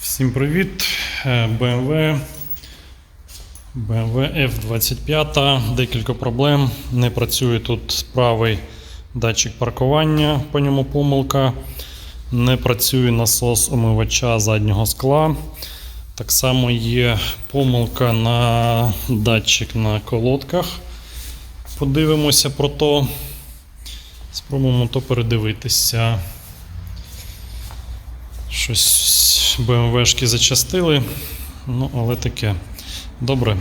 Всім привіт! BMW. BMW F25. Декілька проблем. Не працює тут правий датчик паркування, по ньому помилка. Не працює насос омивача заднього скла. Так само є помилка на датчик на колодках. Подивимося про то. Спробуємо то передивитися. Щось БМВшки зачастили. Ну, але таке. Добре.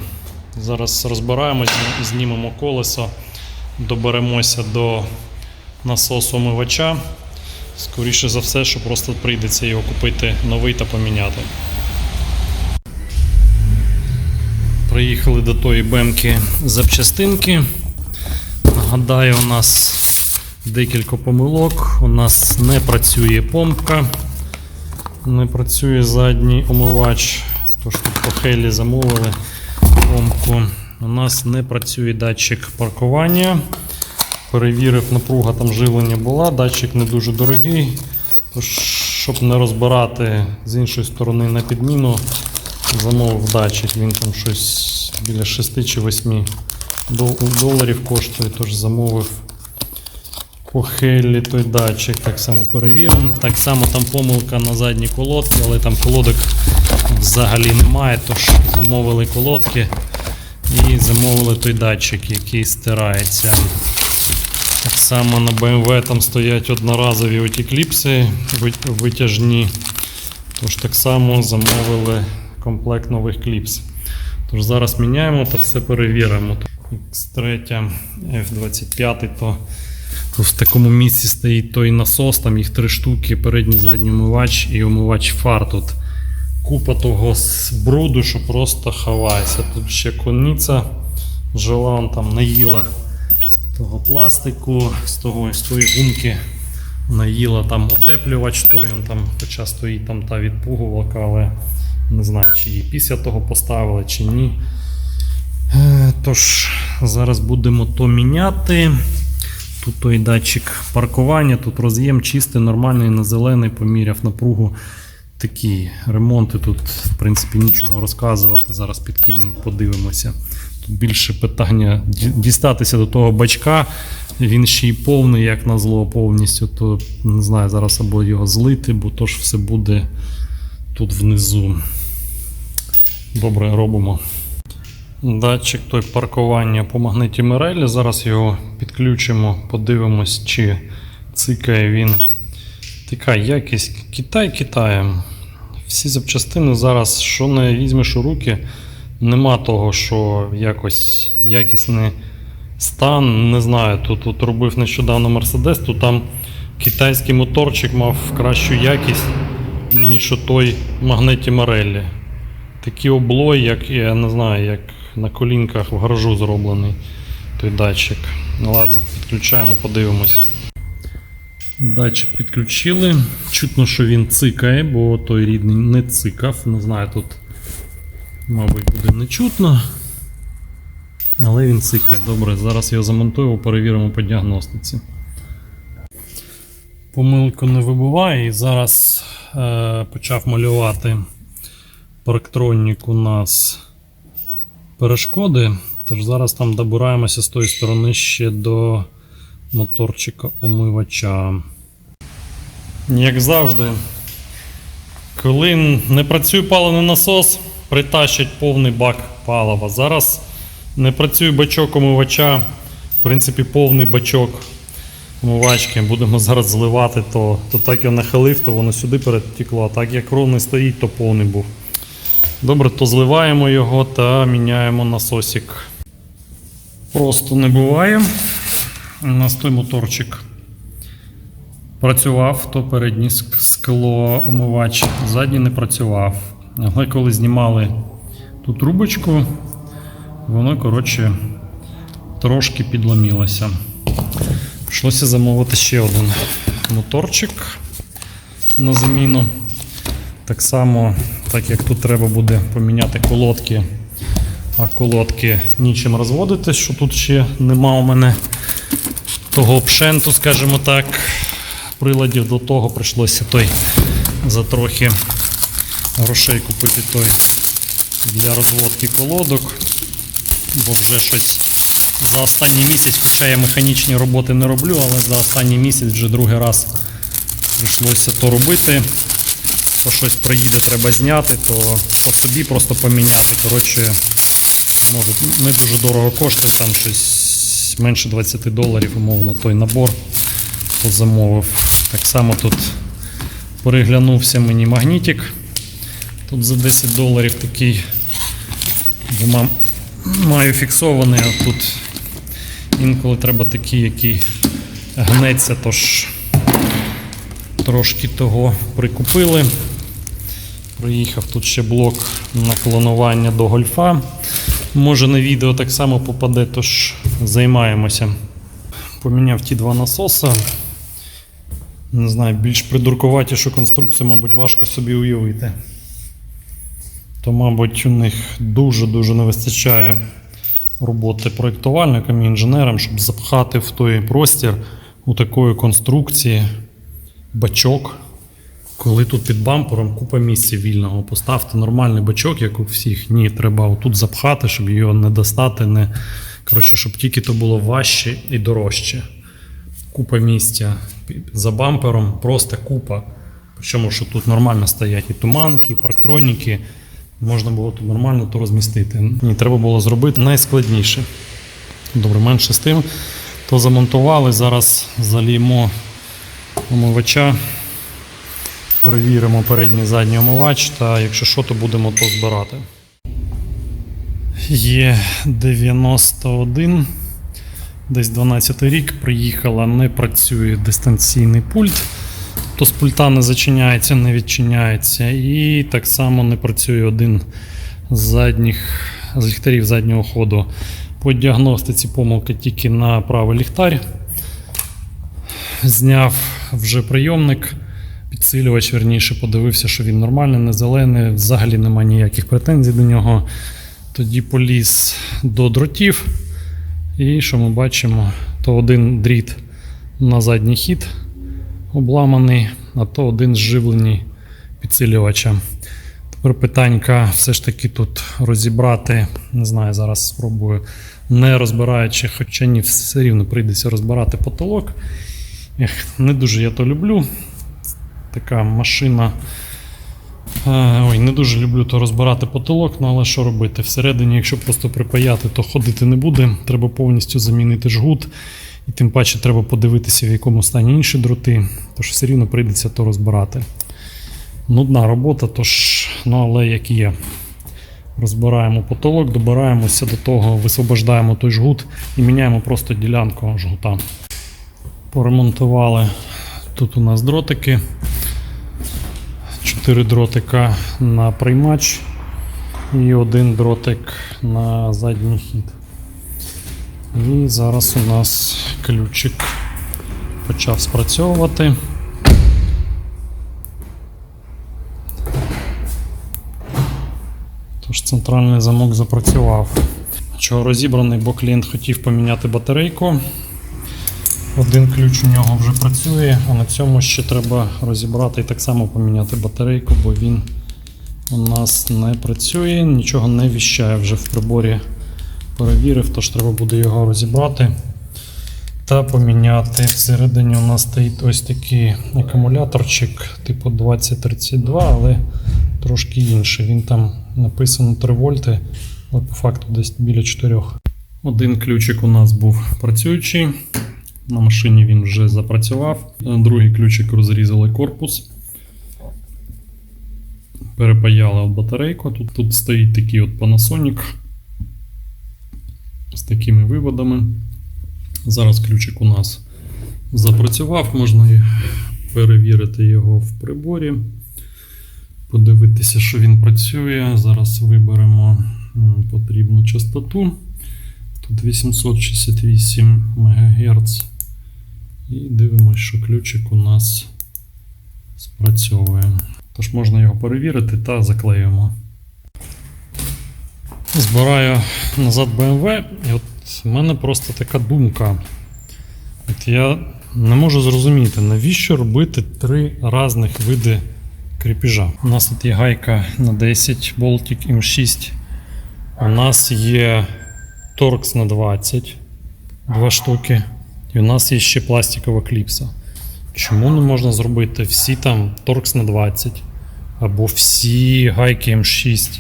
Зараз розбираємось, знімемо колесо, доберемося до насосу омивача. Скоріше за все, що просто прийдеться його купити новий та поміняти. Приїхали до тої бемки запчастинки. Нагадаю, у нас декілька помилок. У нас не працює помпка. Не працює задній омивач, тож тут по хелі замовили помпку. У нас не працює датчик паркування. Перевірив, напруга там живлення була, датчик не дуже дорогий. Тож, щоб не розбирати з іншої сторони на підміну, замовив датчик. Він там щось біля 6 чи 8 доларів коштує, тож замовив по хелі той датчик так само перевіримо. Так само там помилка на задній колодці, але там колодок взагалі немає, тож замовили колодки і замовили той датчик, який стирається. Так само на BMW там стоять одноразові оті кліпси витяжні. Тож так само замовили комплект нових кліпс. Тож зараз міняємо та все перевіримо. X3 F25, то в такому місці стоїть той насос, там їх три штуки, передній задній омивач і омивач фар. Тут купа того бруду, що просто хавається. Тут ще кониця жила, там наїла того пластику, з того з тої гумки наїла там утеплювач той, он там, хоча стоїть там та відпугувалка, але не знаю, чи її після того поставили, чи ні. Е, Тож, зараз будемо то міняти. Тут той датчик паркування, тут роз'єм чистий, нормальний, на зелений, поміряв напругу. Такі ремонти тут, в принципі, нічого розказувати. Зараз підкинемо, подивимося. Тут більше питання дістатися до того бачка. Він ще й повний, як на зло, повністю. То не знаю, зараз або його злити, бо то ж все буде тут внизу. Добре, робимо. Датчик той паркування по магниті Мирелі. Зараз його підключимо, подивимось, чи цикає він. Така якість Китай Китаєм. Всі запчастини зараз, що не візьмеш у руки, нема того, що якось якісний стан. Не знаю, тут, тут робив нещодавно Мерседес, то там китайський моторчик мав кращу якість, ніж у той магниті Мореллі. Такі облой, як я не знаю, як на колінках в гаражу зроблений той датчик. Ну ладно, підключаємо, подивимось. Датчик підключили. Чутно, що він цикає, бо той рідний не цикав. Не знаю, тут, мабуть, буде не чутно. Але він цикає. Добре, зараз його замонтуємо, перевіримо по діагностиці. Помилку не вибуває і зараз е, почав малювати парктронік у нас перешкоди. Тож зараз там добираємося з тої сторони ще до моторчика омивача. Як завжди, коли не працює паливний насос, притащать повний бак палива. Зараз не працює бачок омивача, в принципі, повний бачок омивачки. Будемо зараз зливати, то, то так я нахилив, то воно сюди перетекло. А так як ровний стоїть, то повний був. Добре, то зливаємо його та міняємо насосик. Просто не буває. У нас той моторчик працював, то передній ск- скло омивач, задній не працював. Але коли знімали ту трубочку, воно, коротше, трошки підломілося. Прийшлося замовити ще один моторчик на заміну. Так само, так як тут треба буде поміняти колодки, а колодки нічим розводити, що тут ще нема у мене того пшенту, скажімо так. приладів до того прийшлося той за трохи грошей купити той для розводки колодок, бо вже щось за останній місяць, хоча я механічні роботи не роблю, але за останній місяць вже другий раз прийшлося то робити. То щось приїде, треба зняти, то по собі просто поміняти. Коротше, може не дуже дорого коштує, там щось менше 20 доларів, умовно, той набор, хто замовив. Так само тут переглянувся мені магнітик. Тут за 10 доларів такий мам- маю фіксований, а тут інколи треба такий, який гнеться, тож трошки того прикупили. Приїхав тут ще блок на клонування до гольфа. Може на відео так само попаде, тож займаємося. Поміняв ті два насоса. Не знаю, більш придуркуватішу конструкцію, мабуть, важко собі уявити. То, мабуть, у них дуже-дуже не вистачає роботи проєктувальникам і інженерам, щоб запхати в той простір у такої конструкції бачок. Коли тут під бампером купа місця вільного, поставте нормальний бачок, як у всіх. Ні, треба отут запхати, щоб його не достати, не... Коротше, щоб тільки то було важче і дорожче. Купа місця за бампером, просто купа. Причому, що тут нормально стоять і туманки, і парктроніки. Можна було тут нормально то розмістити. Ні, треба було зробити найскладніше. Добре, менше з тим. То замонтували, зараз заліємо омивача. Перевіримо передній задній омивач, та якщо що, то будемо то збирати. Є 91, десь 12 рік, приїхала, не працює дистанційний пульт. То з пульта не зачиняється, не відчиняється. І так само не працює один з задніх з ліхтарів заднього ходу. По діагностиці помилка тільки на правий ліхтар. Зняв вже прийомник, підсилювач, верніше, подивився, що він нормальний, не зелений, взагалі немає ніяких претензій до нього. Тоді поліз до дротів. І що ми бачимо, то один дріт на задній хід обламаний, а то один зживлений підсилювача. Тепер питанька все ж таки тут розібрати. Не знаю, зараз спробую, не розбираючи, хоча ні, все рівно прийдеться розбирати потолок. Ех, не дуже я то люблю. Така машина. Е, Ой, не дуже люблю то розбирати потолок, ну але що робити? Всередині, якщо просто припаяти, то ходити не буде. Треба повністю замінити жгут. І тим паче треба подивитися, в якому стані інші дроти. Тож все рівно прийдеться то розбирати. Нудна робота, тож, ну але як є. Розбираємо потолок, добираємося до того, висвобождаємо той жгут і міняємо просто ділянку жгута. Поремонтували тут у нас дротики. Чотири дротика на приймач і один дротик на задній хід. І зараз у нас ключик почав спрацьовувати. Тож центральний замок запрацював. Чого розібраний, бо клієнт хотів поміняти батарейку. Один ключ у нього вже працює, а на цьому ще треба розібрати і так само поміняти батарейку, бо він у нас не працює, нічого не віщає вже в приборі. Перевірив, тож треба буде його розібрати та поміняти. Всередині у нас стоїть ось такий акумуляторчик типу 2032, але трошки інший. Він там написано 3 вольти, але по факту десь біля 4. Один ключик у нас був працюючий. На машині він вже запрацював. Другий ключик розрізали корпус. Перепаяли от батарейку. Тут, тут стоїть такий от Panasonic з такими виводами. Зараз ключик у нас запрацював, можна перевірити його в приборі. Подивитися, що він працює. Зараз виберемо потрібну частоту. Тут 868 МГц. І дивимося, що ключик у нас спрацьовує. Тож можна його перевірити та заклеюємо. Збираю назад BMW, і от в мене просто така думка. От я Не можу зрозуміти, навіщо робити три різних види кріпіжа. У нас тут є гайка на 10 Baltic M6. У нас є торкс на 20, два штуки. І у нас є ще пластикова кліпса. Чому не можна зробити всі там торкс на 20 або всі гайки М6?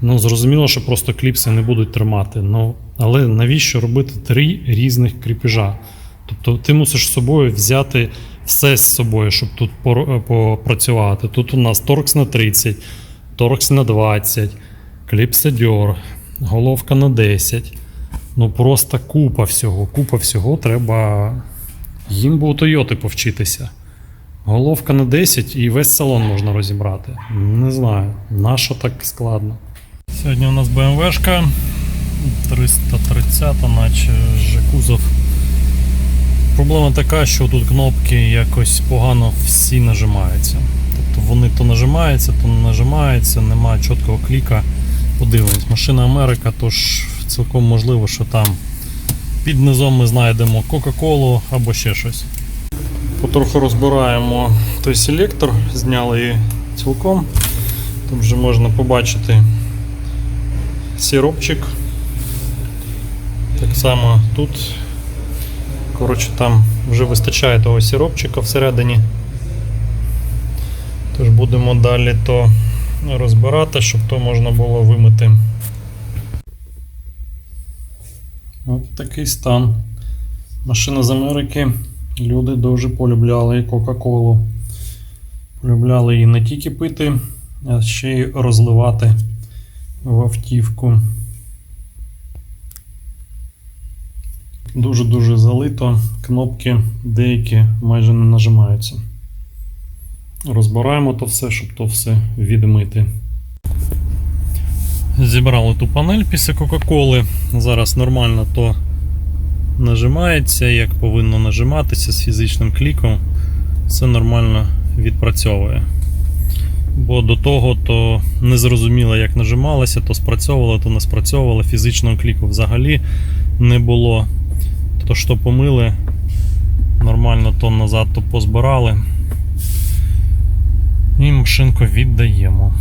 Ну, зрозуміло, що просто кліпси не будуть тримати. Ну, але навіщо робити три різних кріпежа? Тобто ти мусиш з собою взяти все з собою, щоб тут е, попрацювати. Тут у нас торкс на 30, торкс на 20, кліпсадьор, головка на 10. Ну просто купа всього. Купа всього треба їм би у Тойоти повчитися. Головка на 10 і весь салон можна розібрати. Не знаю, на що так складно. Сьогодні у нас БМВшка 330, наче вже кузов. Проблема така, що тут кнопки якось погано всі нажимаються. Тобто вони то нажимаються, то не нажимаються, немає чіткого кліка. Подивимось, машина Америка, тож цілком можливо, що там під низом ми знайдемо Кока-Колу або ще щось. Потроху розбираємо той селектор, зняли її цілком. Тут вже можна побачити сиропчик. Так само тут. Коротше, там вже вистачає того сиропчика всередині. Тож будемо далі то розбирати, щоб то можна було вимити. От такий стан. Машина з Америки. Люди дуже полюбляли Кока-Колу. Полюбляли її не тільки пити, а ще й розливати в автівку. Дуже-дуже залито. Кнопки деякі майже не нажимаються. Розбираємо то все, щоб то все відмити. Зібрали ту панель після Кока-Коли. Зараз нормально то нажимається, як повинно нажиматися з фізичним кліком. Все нормально відпрацьовує. Бо до того то не зрозуміло, як нажималося, то спрацьовувало, то не спрацьовувало. Фізичного кліку взагалі не було. То що помили, нормально то назад то позбирали. І машинку віддаємо.